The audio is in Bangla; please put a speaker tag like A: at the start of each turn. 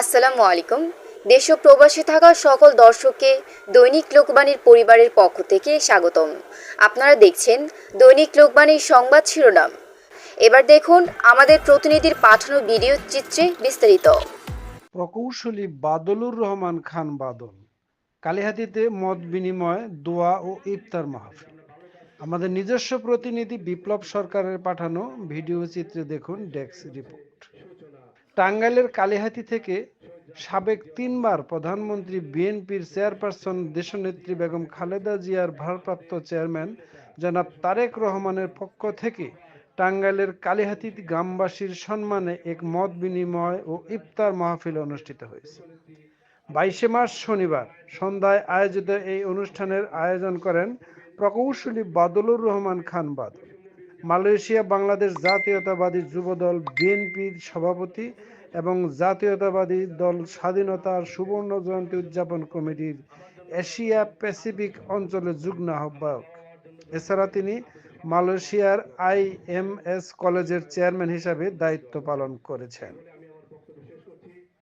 A: আসসালামু আলাইকুম। দেশ প্রবাসে থাকা সকল দর্শককে দৈনিক লোকবাণীর পরিবারের পক্ষ থেকে স্বাগতম। আপনারা দেখছেন দৈনিক লোকবাণীর সংবাদ শিরোনাম। এবার দেখুন আমাদের প্রতিনিধির পাঠানো ভিডিও চিত্রে বিস্তারিত।
B: প্রকৌশলী বাদলুর রহমান খান বাদল, কালিহাতিতে মত বিনিময়, দোয়া ও ইফতার মাহফিল। আমাদের নিজস্ব প্রতিনিধি বিপ্লব সরকারের পাঠানো ভিডিও চিত্রে দেখুন ডেস্ক রিপোর্ট। টাঙ্গাইলের কালিহাতি থেকে সাবেক তিনবার প্রধানমন্ত্রী বিএনপির চেয়ারপারসন দেশনেত্রী বেগম খালেদা জিয়ার ভারপ্রাপ্ত চেয়ারম্যান জনাব তারেক রহমানের পক্ষ থেকে টাঙ্গাইলের কালিহাতি গ্রামবাসীর সম্মানে এক মত বিনিময় ও ইফতার মাহফিল অনুষ্ঠিত হয়েছে। বাইশে মার্চ শনিবার সন্ধ্যায় আয়োজিত এই অনুষ্ঠানের আয়োজন করেন প্রকৌশলী বাদলুর রহমান খান বাদল। মালয়েশিয়া, বাংলাদেশ জাতীয়তাবাদী যুব দল বিএনপির সভাপতি এবং জাতীয়তাবাদী দল স্বাধীনতার সুবর্ণ জয়ন্তী উদযাপন কমিটির এশিয়া প্যাসিফিক অঞ্চলে যুগ্ম আহ্বায়ক। এছাড়া তিনি মালয়েশিয়ার আইএমএস কলেজের চেয়ারম্যান হিসাবে দায়িত্ব পালন করেছেন।